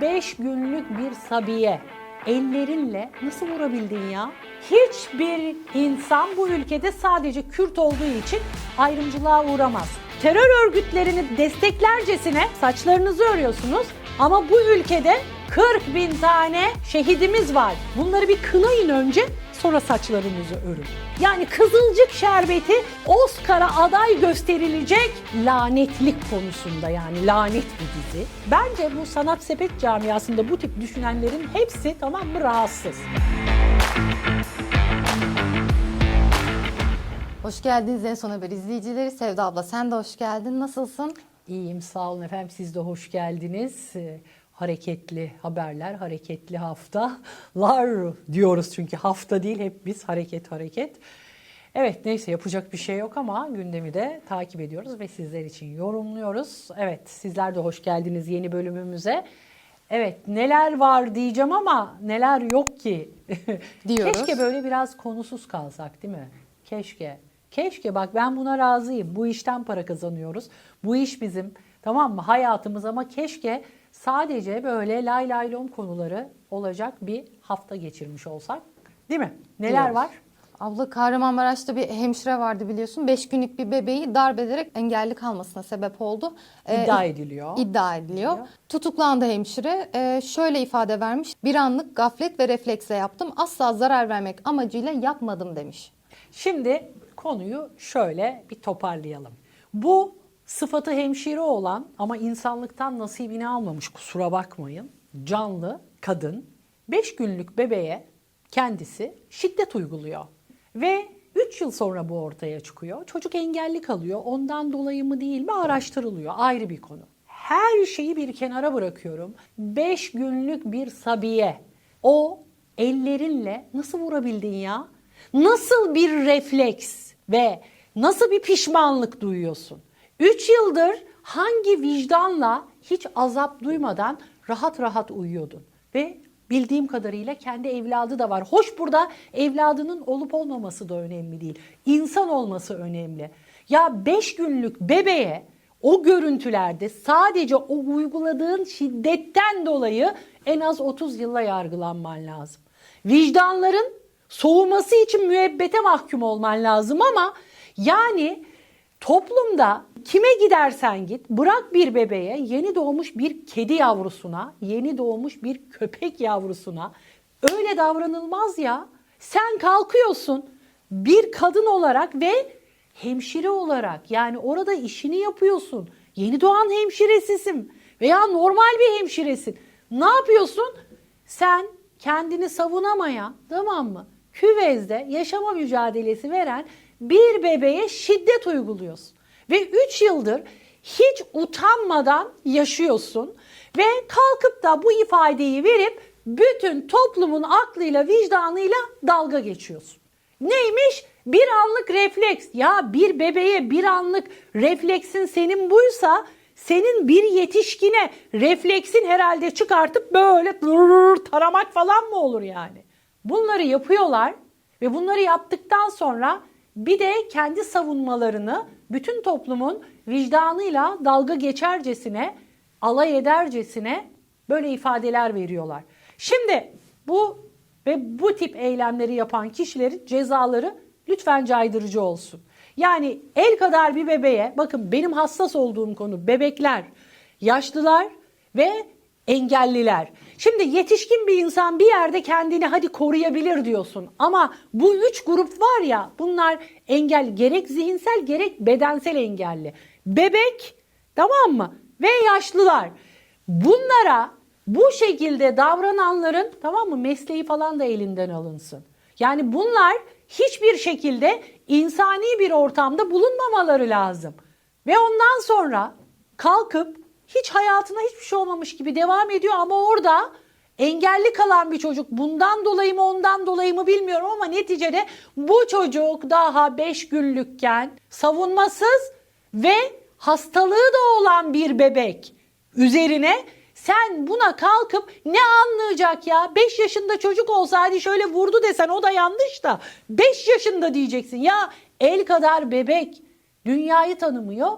5 günlük bir Sabiye ellerinle nasıl vurabildin ya? Hiçbir insan bu ülkede sadece Kürt olduğu için ayrımcılığa uğramaz. Terör örgütlerini desteklercesine saçlarınızı örüyorsunuz ama bu ülkede 40 bin tane şehidimiz var. Bunları bir kınayın önce sonra saçlarınızı örün. Yani Kızılcık Şerbeti Oscar'a aday gösterilecek lanetlik konusunda yani lanet bir dizi. Bence bu sanat sepet camiasında bu tip düşünenlerin hepsi tamam mı rahatsız. Hoş geldiniz en son haber izleyicileri. Sevda abla sen de hoş geldin. Nasılsın? İyiyim sağ olun efendim siz de hoş geldiniz. Hareketli haberler, hareketli haftalar diyoruz çünkü hafta değil hep biz hareket hareket. Evet neyse yapacak bir şey yok ama gündemi de takip ediyoruz ve sizler için yorumluyoruz. Evet sizler de hoş geldiniz yeni bölümümüze. Evet neler var diyeceğim ama neler yok ki. Diyoruz. Keşke böyle biraz konusuz kalsak değil mi? Keşke. Keşke bak ben buna razıyım. Bu işten para kazanıyoruz. Bu iş bizim tamam mı hayatımız ama keşke sadece böyle lay lay lom konuları olacak bir hafta geçirmiş olsak. Değil mi? Neler Diyoruz. var? Abla Kahramanmaraş'ta bir hemşire vardı biliyorsun. 5 günlük bir bebeği darp ederek engelli kalmasına sebep oldu. Ee, İddia ediliyor. iddia ediliyor. Tutuklandı hemşire. Ee, şöyle ifade vermiş. Bir anlık gaflet ve refleksle yaptım. Asla zarar vermek amacıyla yapmadım demiş. Şimdi konuyu şöyle bir toparlayalım. Bu sıfatı hemşire olan ama insanlıktan nasibini almamış kusura bakmayın. Canlı kadın 5 günlük bebeğe kendisi şiddet uyguluyor. Ve 3 yıl sonra bu ortaya çıkıyor. Çocuk engelli kalıyor. Ondan dolayı mı değil mi araştırılıyor. Ayrı bir konu. Her şeyi bir kenara bırakıyorum. 5 günlük bir Sabiye. O ellerinle nasıl vurabildin ya? Nasıl bir refleks ve nasıl bir pişmanlık duyuyorsun? 3 yıldır hangi vicdanla hiç azap duymadan rahat rahat uyuyordun? Ve bildiğim kadarıyla kendi evladı da var. Hoş burada evladının olup olmaması da önemli değil. İnsan olması önemli. Ya 5 günlük bebeğe o görüntülerde sadece o uyguladığın şiddetten dolayı en az 30 yılla yargılanman lazım. Vicdanların soğuması için müebbete mahkum olman lazım ama yani toplumda kime gidersen git bırak bir bebeğe yeni doğmuş bir kedi yavrusuna, yeni doğmuş bir köpek yavrusuna öyle davranılmaz ya. Sen kalkıyorsun bir kadın olarak ve hemşire olarak yani orada işini yapıyorsun. Yeni doğan hemşiresisin veya normal bir hemşiresin. Ne yapıyorsun? Sen kendini savunamayan tamam mı? Küvezde yaşama mücadelesi veren bir bebeğe şiddet uyguluyorsun. Ve 3 yıldır hiç utanmadan yaşıyorsun ve kalkıp da bu ifadeyi verip bütün toplumun aklıyla vicdanıyla dalga geçiyorsun. Neymiş? Bir anlık refleks. Ya bir bebeğe bir anlık refleksin senin buysa senin bir yetişkine refleksin herhalde çıkartıp böyle taramak falan mı olur yani? Bunları yapıyorlar ve bunları yaptıktan sonra bir de kendi savunmalarını bütün toplumun vicdanıyla dalga geçercesine, alay edercesine böyle ifadeler veriyorlar. Şimdi bu ve bu tip eylemleri yapan kişilerin cezaları lütfen caydırıcı olsun. Yani el kadar bir bebeğe bakın benim hassas olduğum konu bebekler, yaşlılar ve engelliler. Şimdi yetişkin bir insan bir yerde kendini hadi koruyabilir diyorsun. Ama bu üç grup var ya bunlar engelli gerek zihinsel gerek bedensel engelli. Bebek tamam mı? Ve yaşlılar. Bunlara bu şekilde davrananların tamam mı mesleği falan da elinden alınsın. Yani bunlar hiçbir şekilde insani bir ortamda bulunmamaları lazım. Ve ondan sonra kalkıp hiç hayatına hiçbir şey olmamış gibi devam ediyor ama orada engelli kalan bir çocuk bundan dolayı mı ondan dolayı mı bilmiyorum ama neticede bu çocuk daha 5 günlükken savunmasız ve hastalığı da olan bir bebek üzerine sen buna kalkıp ne anlayacak ya? 5 yaşında çocuk olsa hadi şöyle vurdu desen o da yanlış da 5 yaşında diyeceksin. Ya el kadar bebek dünyayı tanımıyor.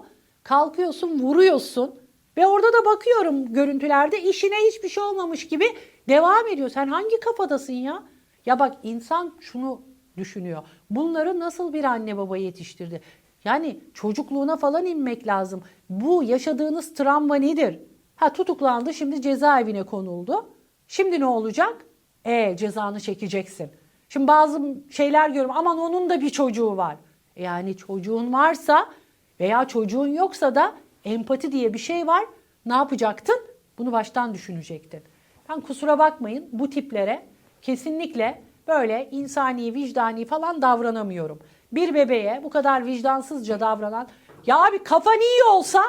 Kalkıyorsun vuruyorsun Ve orada da bakıyorum görüntülerde işine hiçbir şey olmamış gibi devam ediyor. Sen hangi kafadasın ya? Ya bak insan şunu düşünüyor. Bunları nasıl bir anne baba yetiştirdi? Yani çocukluğuna falan inmek lazım. Bu yaşadığınız travma nedir? Ha tutuklandı şimdi cezaevine konuldu. Şimdi ne olacak? E cezanı çekeceksin. Şimdi bazı şeyler görüyorum aman onun da bir çocuğu var. Yani çocuğun varsa veya çocuğun yoksa da empati diye bir şey var. Ne yapacaktın? Bunu baştan düşünecektin. Ben kusura bakmayın bu tiplere kesinlikle böyle insani, vicdani falan davranamıyorum. Bir bebeğe bu kadar vicdansızca davranan ya abi kafan iyi olsa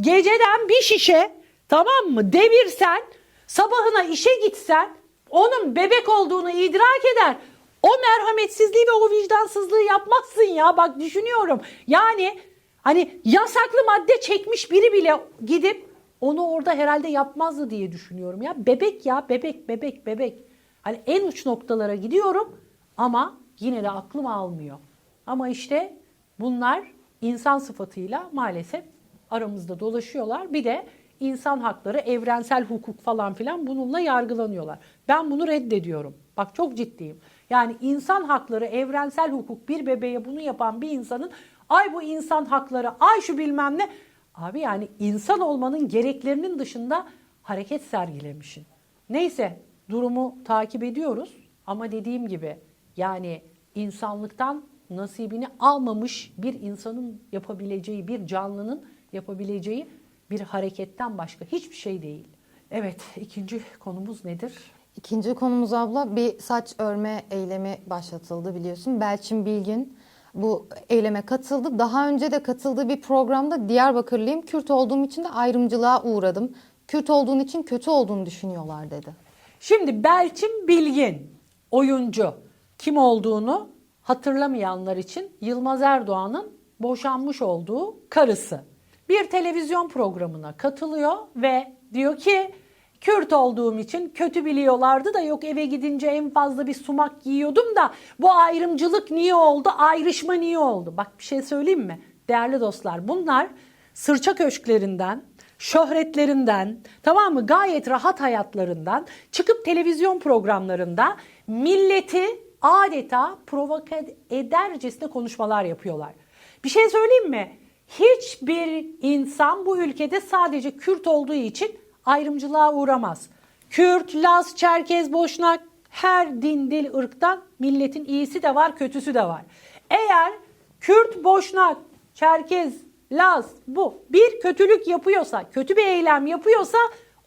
geceden bir şişe tamam mı devirsen sabahına işe gitsen onun bebek olduğunu idrak eder. O merhametsizliği ve o vicdansızlığı yapmazsın ya bak düşünüyorum. Yani hani yasaklı madde çekmiş biri bile gidip onu orada herhalde yapmazdı diye düşünüyorum ya. Bebek ya bebek bebek bebek. Hani en uç noktalara gidiyorum ama yine de aklım almıyor. Ama işte bunlar insan sıfatıyla maalesef aramızda dolaşıyorlar. Bir de insan hakları, evrensel hukuk falan filan bununla yargılanıyorlar. Ben bunu reddediyorum. Bak çok ciddiyim. Yani insan hakları, evrensel hukuk bir bebeğe bunu yapan bir insanın ay bu insan hakları, ay şu bilmem ne. Abi yani insan olmanın gereklerinin dışında hareket sergilemişsin. Neyse durumu takip ediyoruz ama dediğim gibi yani insanlıktan nasibini almamış bir insanın yapabileceği, bir canlının yapabileceği bir hareketten başka hiçbir şey değil. Evet, ikinci konumuz nedir? İkinci konumuz abla bir saç örme eylemi başlatıldı biliyorsun. Belçin Bilgin bu eyleme katıldı. Daha önce de katıldığı bir programda Diyarbakırlıyım. Kürt olduğum için de ayrımcılığa uğradım. Kürt olduğun için kötü olduğunu düşünüyorlar dedi. Şimdi Belçin Bilgin, oyuncu. Kim olduğunu hatırlamayanlar için Yılmaz Erdoğan'ın boşanmış olduğu karısı. Bir televizyon programına katılıyor ve diyor ki Kürt olduğum için kötü biliyorlardı da yok eve gidince en fazla bir sumak yiyordum da bu ayrımcılık niye oldu, ayrışma niye oldu? Bak bir şey söyleyeyim mi? Değerli dostlar bunlar sırça köşklerinden, şöhretlerinden, tamam mı? Gayet rahat hayatlarından çıkıp televizyon programlarında milleti adeta provoke edercesine konuşmalar yapıyorlar. Bir şey söyleyeyim mi? Hiçbir insan bu ülkede sadece Kürt olduğu için ayrımcılığa uğramaz. Kürt, Laz, Çerkez, Boşnak her din, dil, ırktan milletin iyisi de var, kötüsü de var. Eğer Kürt, Boşnak, Çerkez, Laz bu bir kötülük yapıyorsa, kötü bir eylem yapıyorsa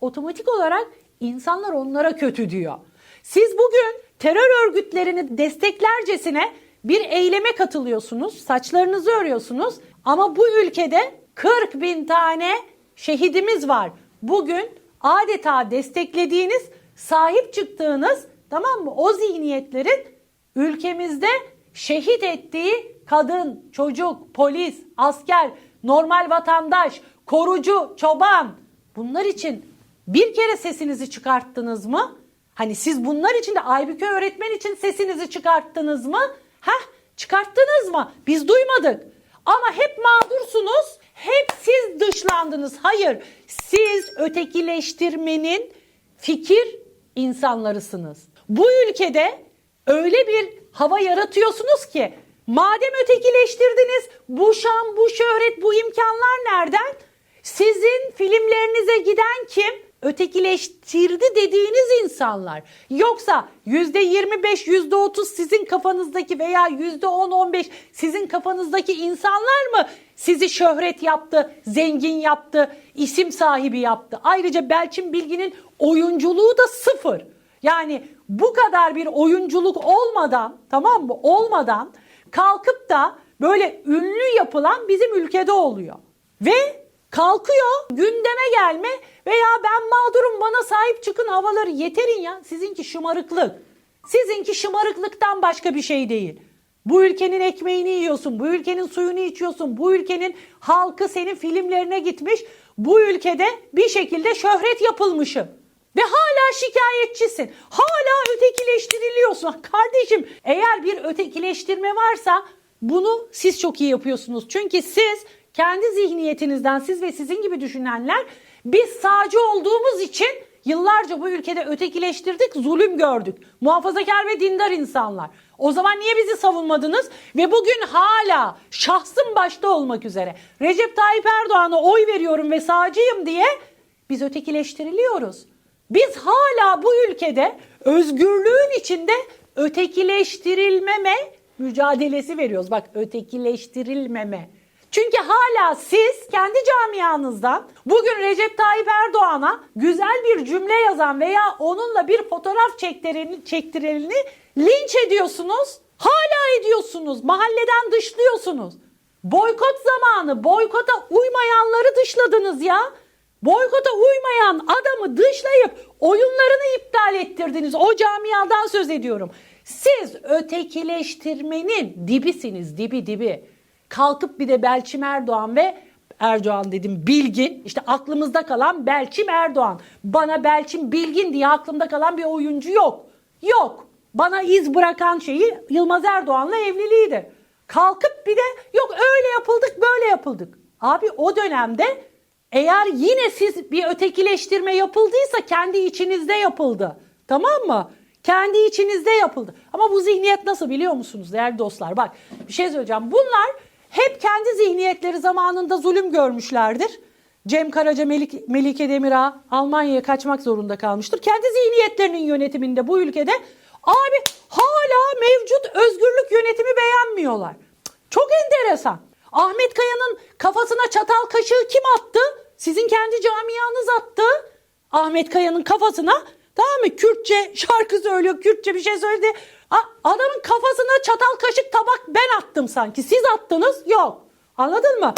otomatik olarak insanlar onlara kötü diyor. Siz bugün terör örgütlerini desteklercesine bir eyleme katılıyorsunuz, saçlarınızı örüyorsunuz ama bu ülkede 40 bin tane şehidimiz var. Bugün adeta desteklediğiniz, sahip çıktığınız tamam mı o zihniyetlerin ülkemizde şehit ettiği kadın, çocuk, polis, asker, normal vatandaş, korucu, çoban bunlar için bir kere sesinizi çıkarttınız mı? Hani siz bunlar için de Aybüke öğretmen için sesinizi çıkarttınız mı? Heh çıkarttınız mı? Biz duymadık. Ama hep mağdursunuz. Hep siz dışlandınız. Hayır, siz ötekileştirmenin fikir insanlarısınız. Bu ülkede öyle bir hava yaratıyorsunuz ki madem ötekileştirdiniz bu şan, bu şöhret, bu imkanlar nereden? Sizin filmlerinize giden kim? Ötekileştirdi dediğiniz insanlar. Yoksa yüzde 25, yüzde 30 sizin kafanızdaki veya yüzde 10, 15 sizin kafanızdaki insanlar mı sizi şöhret yaptı, zengin yaptı, isim sahibi yaptı? Ayrıca Belçin Bilgin'in oyunculuğu da sıfır. Yani bu kadar bir oyunculuk olmadan tamam mı olmadan kalkıp da böyle ünlü yapılan bizim ülkede oluyor. Ve kalkıyor gündeme gelme veya ben mağdurum bana sahip çıkın havaları yeterin ya. Sizinki şımarıklık. Sizinki şımarıklıktan başka bir şey değil. Bu ülkenin ekmeğini yiyorsun, bu ülkenin suyunu içiyorsun, bu ülkenin halkı senin filmlerine gitmiş. Bu ülkede bir şekilde şöhret yapılmışım. Ve hala şikayetçisin. Hala ötekileştiriliyorsun. Kardeşim eğer bir ötekileştirme varsa bunu siz çok iyi yapıyorsunuz. Çünkü siz kendi zihniyetinizden siz ve sizin gibi düşünenler Biz sağcı olduğumuz için yıllarca bu ülkede ötekileştirdik, zulüm gördük. Muhafazakar ve dindar insanlar. O zaman niye bizi savunmadınız? Ve bugün hala şahsım başta olmak üzere Recep Tayyip Erdoğan'a oy veriyorum ve sağcıyım diye biz ötekileştiriliyoruz. Biz hala bu ülkede özgürlüğün içinde ötekileştirilmeme mücadelesi veriyoruz. Bak ötekileştirilmeme. Çünkü hala siz kendi camianızdan bugün Recep Tayyip Erdoğan'a güzel bir cümle yazan veya onunla bir fotoğraf çektireni, çektireni linç ediyorsunuz. Hala ediyorsunuz. Mahalleden dışlıyorsunuz. Boykot zamanı boykota uymayanları dışladınız ya. Boykota uymayan adamı dışlayıp oyunlarını iptal ettirdiniz. O camiadan söz ediyorum. Siz ötekileştirmenin dibisiniz, dibi dibi. Kalkıp bir de Belçim Erdoğan ve Erdoğan dedim Bilgin işte aklımızda kalan Belçim Erdoğan. Bana Belçim Bilgin diye aklımda kalan bir oyuncu yok. Yok. Bana iz bırakan şeyi Yılmaz Erdoğan'la evliliğiydi. Kalkıp bir de yok öyle yapıldık böyle yapıldık. Abi o dönemde eğer yine siz bir ötekileştirme yapıldıysa kendi içinizde yapıldı. Tamam mı? Kendi içinizde yapıldı. Ama bu zihniyet nasıl biliyor musunuz değerli dostlar? Bak bir şey söyleyeceğim. Bunlar hep kendi zihniyetleri zamanında zulüm görmüşlerdir. Cem Karaca, Melik, Melike Demirağ Almanya'ya kaçmak zorunda kalmıştır. Kendi zihniyetlerinin yönetiminde bu ülkede abi hala mevcut özgürlük yönetimi beğenmiyorlar. Çok enteresan. Ahmet Kaya'nın kafasına çatal kaşığı kim attı? Sizin kendi camianız attı. Ahmet Kaya'nın kafasına tamam mı? Kürtçe şarkı söylüyor, Kürtçe bir şey söyledi. Adamın kafasına çatal kaşık tabak ben attım sanki. Siz attınız? Yok. Anladın mı?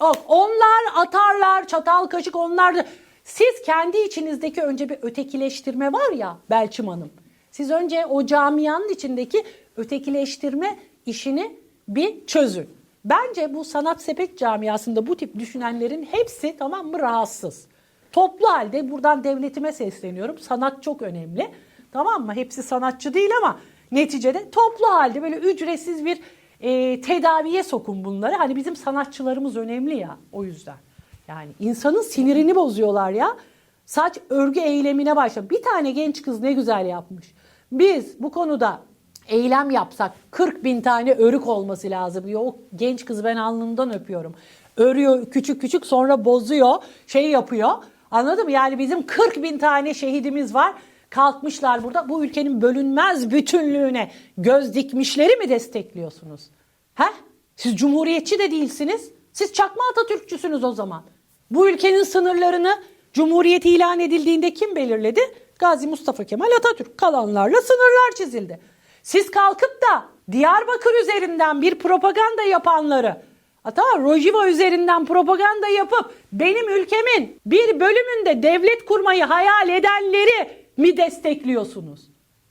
Yok. Onlar atarlar, çatal kaşık onlar. Siz kendi içinizdeki önce bir ötekileştirme var ya Belçim Hanım. Siz önce o camianın içindeki ötekileştirme işini bir çözün. Bence bu sanat sepet camiasında bu tip düşünenlerin hepsi tamam mı rahatsız. Toplu halde buradan devletime sesleniyorum. Sanat çok önemli. Tamam mı? Hepsi sanatçı değil ama neticede toplu halde böyle ücretsiz bir e, tedaviye sokun bunları. Hani bizim sanatçılarımız önemli ya o yüzden. Yani insanın sinirini bozuyorlar ya. Saç örgü eylemine başla. Bir tane genç kız ne güzel yapmış. Biz bu konuda eylem yapsak 40 bin tane örük olması lazım diyor. O genç kızı ben alnından öpüyorum. Örüyor küçük küçük sonra bozuyor şey yapıyor. Anladın mı? Yani bizim 40 bin tane şehidimiz var. Kalkmışlar burada bu ülkenin bölünmez bütünlüğüne göz dikmişleri mi destekliyorsunuz? He? Siz cumhuriyetçi de değilsiniz. Siz çakma Atatürkçüsünüz o zaman. Bu ülkenin sınırlarını Cumhuriyet ilan edildiğinde kim belirledi? Gazi Mustafa Kemal Atatürk. Kalanlarla sınırlar çizildi. Siz kalkıp da Diyarbakır üzerinden bir propaganda yapanları, hatta Rojava üzerinden propaganda yapıp benim ülkemin bir bölümünde devlet kurmayı hayal edenleri mi destekliyorsunuz?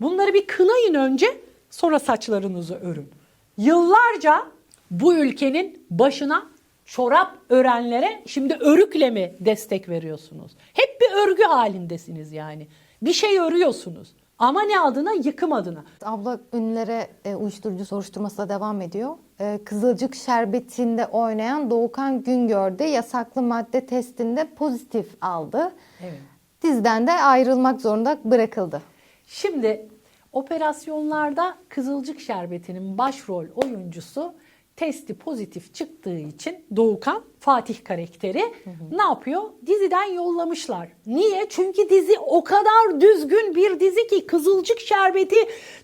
Bunları bir kınayın önce, sonra saçlarınızı örün. Yıllarca bu ülkenin başına çorap örenlere şimdi örükle mi destek veriyorsunuz? Hep bir örgü halindesiniz yani. Bir şey örüyorsunuz. Ama ne adına? Yıkım adına. Abla ünlülere e, uyuşturucu soruşturması da devam ediyor. E, Kızılcık Şerbeti'nde oynayan Doğukan Güngör de yasaklı madde testinde pozitif aldı. Evet. Diziden de ayrılmak zorunda bırakıldı. Şimdi operasyonlarda Kızılcık Şerbeti'nin başrol oyuncusu testi pozitif çıktığı için Doğukan Fatih karakteri ne yapıyor? Diziden yollamışlar. Niye? Çünkü dizi o kadar düzgün bir dizi ki Kızılcık Şerbeti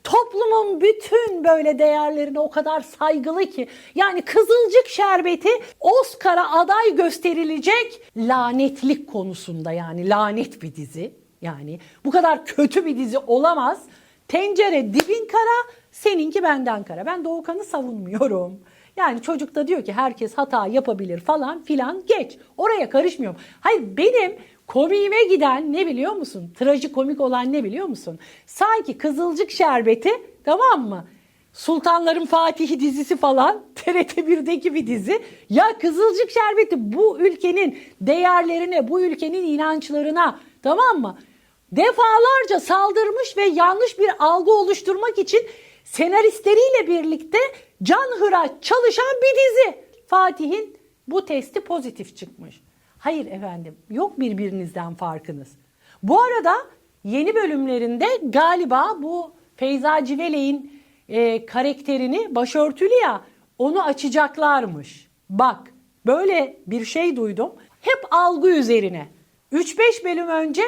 toplumun bütün böyle değerlerine o kadar saygılı ki. Yani Kızılcık Şerbeti Oscar'a aday gösterilecek lanetlik konusunda yani lanet bir dizi. Yani bu kadar kötü bir dizi olamaz. Tencere dibin kara, seninki benden kara. Ben Doğukan'ı savunmuyorum. Yani çocuk da diyor ki herkes hata yapabilir falan filan geç. Oraya karışmıyorum. Hayır benim komiğime giden ne biliyor musun? Trajikomik olan ne biliyor musun? Sanki Kızılcık Şerbeti tamam mı? Sultanların Fatihi dizisi falan TRT 1'deki bir dizi. Ya Kızılcık Şerbeti bu ülkenin değerlerine, bu ülkenin inançlarına tamam mı? Defalarca saldırmış ve yanlış bir algı oluşturmak için senaristleriyle birlikte canhıraş çalışan bir dizi. Fatih'in bu testi pozitif çıkmış. Hayır efendim yok birbirinizden farkınız. Bu arada yeni bölümlerinde galiba bu Feyza Civelek'in e, karakterini başörtülü ya onu açacaklarmış. Bak böyle bir şey duydum. Hep algı üzerine. 3-5 bölüm önce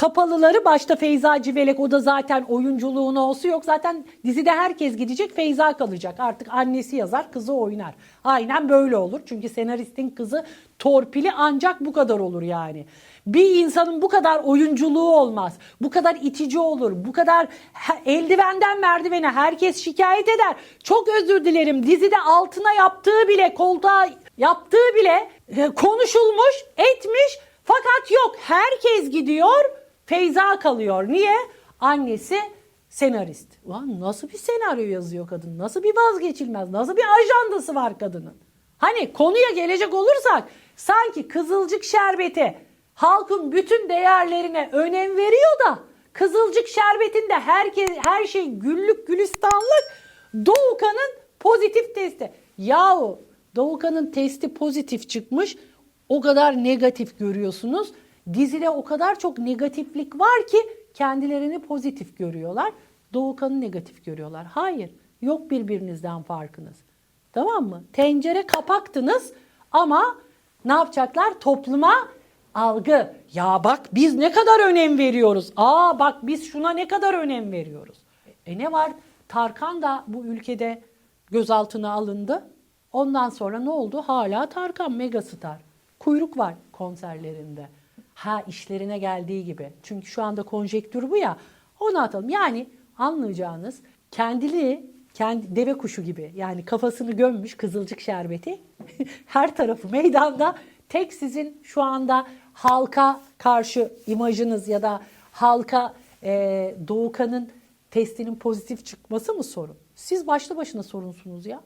kapalıları başta Feyza Civelek o da zaten oyunculuğun olsu yok. Zaten dizide herkes gidecek Feyza kalacak. Artık annesi yazar kızı oynar. Aynen böyle olur. Çünkü senaristin kızı torpili ancak bu kadar olur yani. Bir insanın bu kadar oyunculuğu olmaz. Bu kadar itici olur. Bu kadar eldivenden merdivene herkes şikayet eder. Çok özür dilerim. Dizide altına yaptığı bile koltuğa yaptığı bile e, konuşulmuş, etmiş. Fakat yok herkes gidiyor Feyza kalıyor. Niye? Annesi senarist. Ulan nasıl bir senaryo yazıyor kadın? Nasıl bir vazgeçilmez? Nasıl bir ajandası var kadının? Hani konuya gelecek olursak sanki Kızılcık Şerbeti halkın bütün değerlerine önem veriyor da Kızılcık Şerbeti'nde herkes her şey güllük gülistanlık Doğukan'ın pozitif testi. Yahu Doğukan'ın testi pozitif çıkmış. O kadar negatif görüyorsunuz. Dizide o kadar çok negatiflik var ki kendilerini pozitif görüyorlar. Doğukan'ı negatif görüyorlar. Hayır, yok birbirinizden farkınız. Tamam mı? Tencere kapaktınız ama ne yapacaklar? Topluma algı. Ya bak biz ne kadar önem veriyoruz. Aa bak biz şuna ne kadar önem veriyoruz. E ne var? Tarkan da bu ülkede gözaltına alındı. Ondan sonra ne oldu? Hala Tarkan megastar. Kuyruk var konserlerinde. Ha işlerine geldiği gibi. Çünkü şu anda konjektür bu ya. Onu atalım. Yani anlayacağınız kendili kendi deve kuşu gibi yani kafasını gömmüş kızılcık şerbeti her tarafı meydanda tek sizin şu anda halka karşı imajınız ya da halka e, Doğukan'ın testinin pozitif çıkması mı sorun? Siz başlı başına sorunsunuz ya.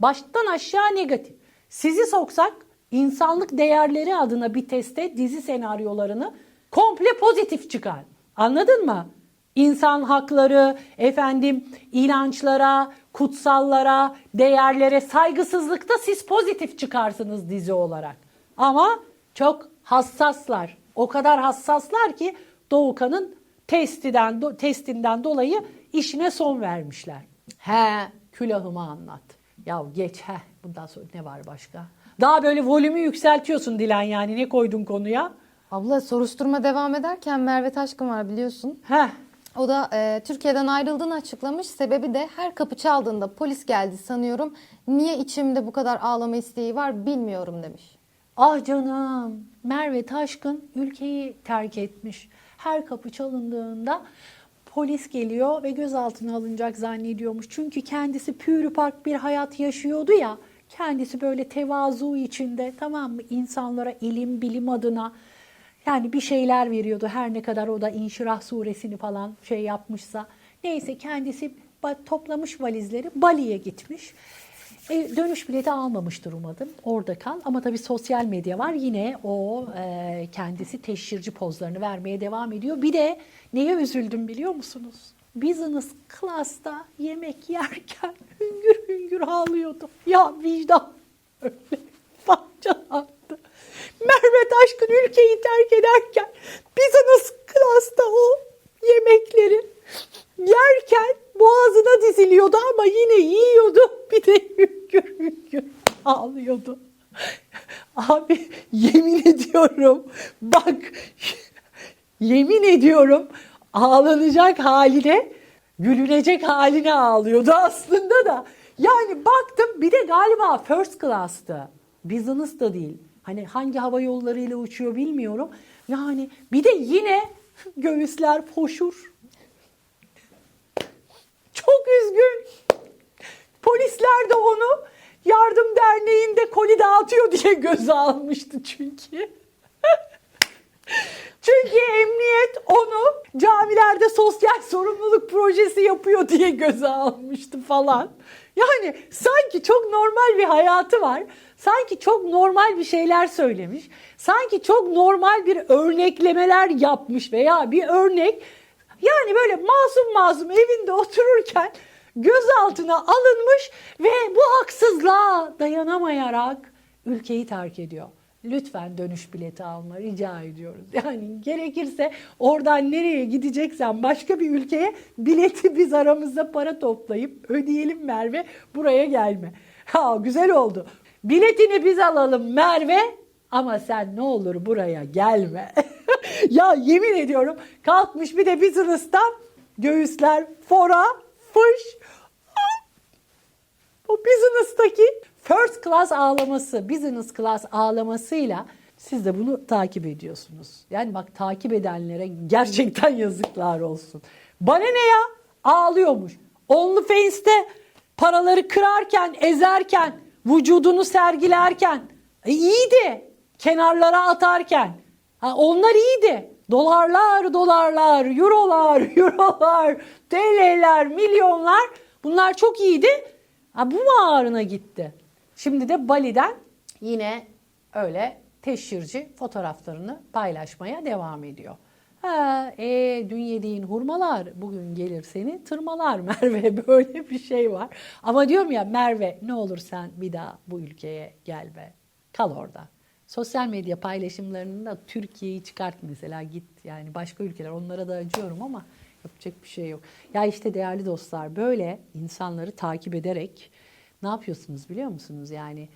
Baştan aşağı negatif. Sizi soksak insanlık değerleri adına bir teste dizi senaryolarını komple pozitif çıkar. Anladın mı? İnsan hakları, efendim inançlara, kutsallara, değerlere saygısızlıkta siz pozitif çıkarsınız dizi olarak. Ama çok hassaslar. O kadar hassaslar ki Doğukan'ın testiden, do- testinden dolayı işine son vermişler. He, külahımı anlat. Ya geç he, bundan sonra ne var başka? Daha böyle volümü yükseltiyorsun Dilan yani ne koydun konuya? Abla soruşturma devam ederken Merve Taşkın var biliyorsun. Heh, O da e, Türkiye'den ayrıldığını açıklamış. Sebebi de her kapı çaldığında polis geldi sanıyorum. Niye içimde bu kadar ağlama isteği var bilmiyorum demiş. Ah canım Merve Taşkın ülkeyi terk etmiş. Her kapı çalındığında polis geliyor ve gözaltına alınacak zannediyormuş. Çünkü kendisi pürüpak bir hayat yaşıyordu ya. Kendisi böyle tevazu içinde tamam mı insanlara ilim bilim adına yani bir şeyler veriyordu her ne kadar o da İnşirah suresini falan şey yapmışsa. Neyse kendisi toplamış valizleri Bali'ye gitmiş. E, dönüş bileti almamıştır umadım. Orada kal. Ama tabii sosyal medya var. Yine o e, kendisi teşhirci pozlarını vermeye devam ediyor. Bir de neye üzüldüm biliyor musunuz? Business class'ta yemek yerken hüngür hüngür ağlıyordu. Ya vicdan öyle parçalandı. Merve Taşkın ülkeyi terk ederken business class'ta o yemekleri yerken boğazına diziliyordu ama yine yiyordu. Bir de hüngür hüngür ağlıyordu. Abi yemin ediyorum bak yemin ediyorum ağlanacak haline gülünecek haline ağlıyordu aslında da. Yani baktım bir de galiba first class'tı. Business da değil. Hani hangi hava yollarıyla uçuyor bilmiyorum. Yani bir de yine göğüsler poşur. Çok üzgün. Polisler de onu yardım derneğinde koli dağıtıyor diye göze almıştı çünkü. Çünkü emniyet onu camilerde sosyal sorumluluk projesi yapıyor diye göze almıştı falan. Yani sanki çok normal bir hayatı var. Sanki çok normal bir şeyler söylemiş. Sanki çok normal bir örneklemeler yapmış veya bir örnek yani böyle masum masum evinde otururken gözaltına alınmış ve bu haksızlığa dayanamayarak ülkeyi terk ediyor. Lütfen dönüş bileti alma rica ediyoruz. Yani gerekirse oradan nereye gideceksen başka bir ülkeye bileti biz aramızda para toplayıp ödeyelim Merve buraya gelme. Ha güzel oldu. Biletini biz alalım Merve ama sen ne olur buraya gelme. ya yemin ediyorum kalkmış bir de business'tan göğüsler fora fış o business'taki first class ağlaması, business class ağlamasıyla siz de bunu takip ediyorsunuz. Yani bak takip edenlere gerçekten yazıklar olsun. Bana ne ya? Ağlıyormuş. OnlyFans'te paraları kırarken, ezerken, vücudunu sergilerken e, iyiydi. Kenarlara atarken. Ha, onlar iyiydi. Dolarlar, dolarlar, eurolar, eurolar, TL'ler, milyonlar bunlar çok iyiydi. Ha, bu mu ağrına gitti? Şimdi de Bali'den yine öyle teşhirci fotoğraflarını paylaşmaya devam ediyor. Ha, e, dün yediğin hurmalar bugün gelir seni tırmalar Merve böyle bir şey var. Ama diyorum ya Merve ne olur sen bir daha bu ülkeye gel be. Kal orada. Sosyal medya paylaşımlarında Türkiye'yi çıkart mesela git yani başka ülkeler onlara da acıyorum ama yapacak bir şey yok. Ya işte değerli dostlar böyle insanları takip ederek ne yapıyorsunuz biliyor musunuz? Yani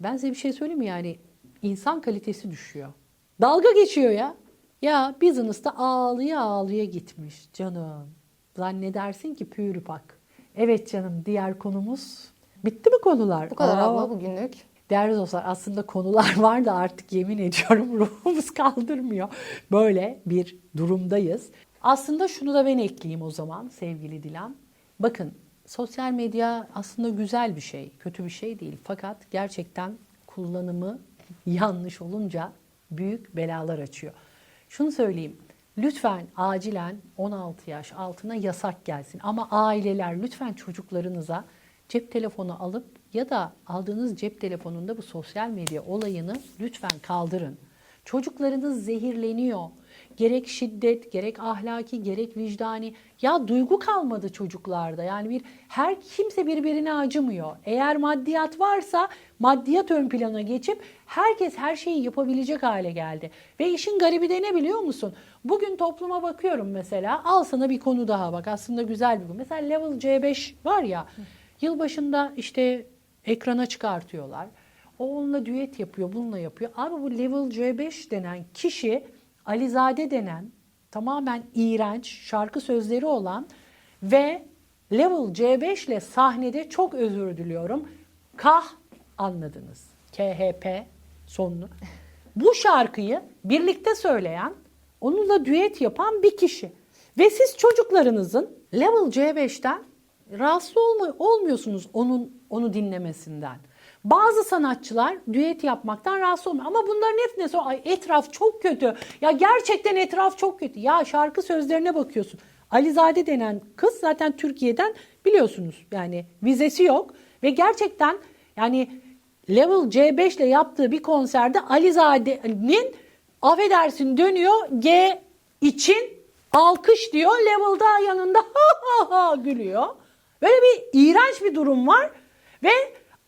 ben size bir şey söyleyeyim mi yani insan kalitesi düşüyor. Dalga geçiyor ya. Ya business'ta ağlıya ağlıya gitmiş canım. Zannedersin ki pürüpak. Evet canım diğer konumuz bitti mi konular? Bu kadar Aa. abla bugünlük. Değerli dostlar aslında konular var da artık yemin ediyorum ruhumuz kaldırmıyor. Böyle bir durumdayız. Aslında şunu da ben ekleyeyim o zaman sevgili Dilan. Bakın sosyal medya aslında güzel bir şey, kötü bir şey değil. Fakat gerçekten kullanımı yanlış olunca büyük belalar açıyor. Şunu söyleyeyim. Lütfen acilen 16 yaş altına yasak gelsin. Ama aileler lütfen çocuklarınıza cep telefonu alıp ya da aldığınız cep telefonunda bu sosyal medya olayını lütfen kaldırın. Çocuklarınız zehirleniyor. Gerek şiddet, gerek ahlaki, gerek vicdani. Ya duygu kalmadı çocuklarda. Yani bir her kimse birbirine acımıyor. Eğer maddiyat varsa maddiyat ön plana geçip herkes her şeyi yapabilecek hale geldi. Ve işin garibi de ne biliyor musun? Bugün topluma bakıyorum mesela. Al sana bir konu daha bak. Aslında güzel bir konu. Mesela level C5 var ya. Yılbaşında işte ekrana çıkartıyorlar. O onunla düet yapıyor, bununla yapıyor. Abi bu level C5 denen kişi Alizade denen tamamen iğrenç şarkı sözleri olan ve level C5 ile sahnede çok özür diliyorum. Kah anladınız. KHP sonunu. Bu şarkıyı birlikte söyleyen, onunla düet yapan bir kişi. Ve siz çocuklarınızın level C5'ten rahatsız olmuyorsunuz onun onu dinlemesinden. Bazı sanatçılar düet yapmaktan rahatsız olmuyor. Ama bunların hepsine sonra ay etraf çok kötü. Ya gerçekten etraf çok kötü. Ya şarkı sözlerine bakıyorsun. Alizade denen kız zaten Türkiye'den biliyorsunuz. Yani vizesi yok. Ve gerçekten yani Level C5 ile yaptığı bir konserde Alizade'nin affedersin dönüyor G için alkış diyor. Level'da yanında ha ha ha gülüyor. Böyle bir iğrenç bir durum var. Ve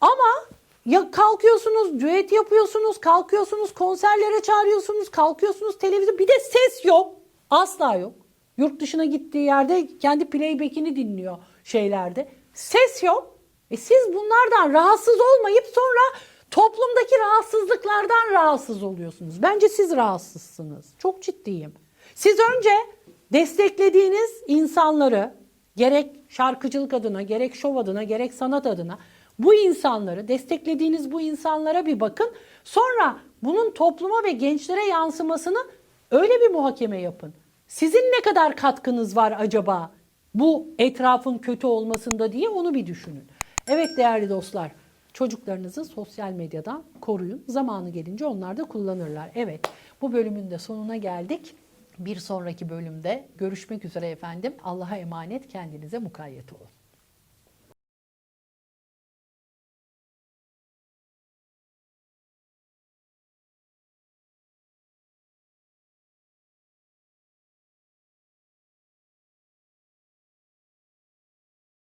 ama ya kalkıyorsunuz, düet yapıyorsunuz, kalkıyorsunuz, konserlere çağırıyorsunuz, kalkıyorsunuz televizyon. Bir de ses yok. Asla yok. Yurt dışına gittiği yerde kendi playback'ini dinliyor şeylerde. Ses yok. E siz bunlardan rahatsız olmayıp sonra toplumdaki rahatsızlıklardan rahatsız oluyorsunuz. Bence siz rahatsızsınız. Çok ciddiyim. Siz önce desteklediğiniz insanları gerek şarkıcılık adına, gerek şov adına, gerek sanat adına bu insanları, desteklediğiniz bu insanlara bir bakın. Sonra bunun topluma ve gençlere yansımasını öyle bir muhakeme yapın. Sizin ne kadar katkınız var acaba bu etrafın kötü olmasında diye onu bir düşünün. Evet değerli dostlar, çocuklarınızı sosyal medyadan koruyun. Zamanı gelince onlar da kullanırlar. Evet, bu bölümün de sonuna geldik. Bir sonraki bölümde görüşmek üzere efendim. Allah'a emanet kendinize mukayyet olun.